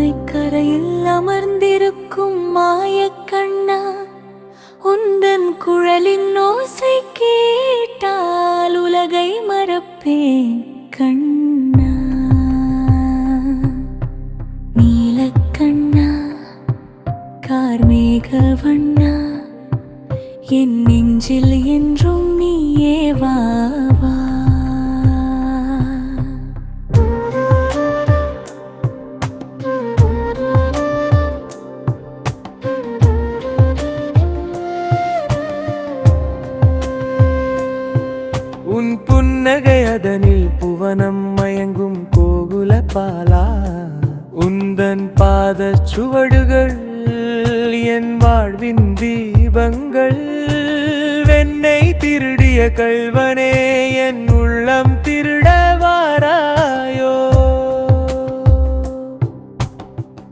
அணைக்கரையில் அமர்ந்திருக்கும் மாயக்கண்ணா உந்தன் குழலின் ஓசை கேட்டால் உலகை மறப்பேன் கண்ணா. நீலக்கண்ணா கார்மேகவண்ணா என் நெஞ்சில் என்றும் நீ ஏவா உன் புன்னகை அதனில் புவனம் மயங்கும் கோகுல பாலா. உந்தன் பாத சுவடுகள் என் வாழ்வின் தீபங்கள். வெண்ணை திருடிய கல்வனே என் உள்ளம் திருட வாராயோ.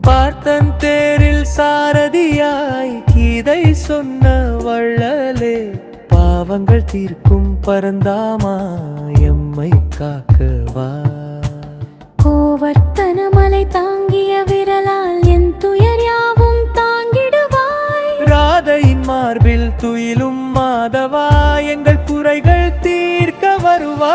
பார்த்தன் தேரில் சாரதியாய் கீதை சொன்ன வள்ளலே. பாவங்கள் தீர்க்கும் பரந்தாமா எம்மை காக்கவா? கோவர்த்தனமலை தாங்கிய விரலால் என் துயர் யாவும் தாங்கிடுவாய். ராதையின் மார்பில் துயிலும் மாதவா எங்கள் குறைகள் தீர்க்க வருவா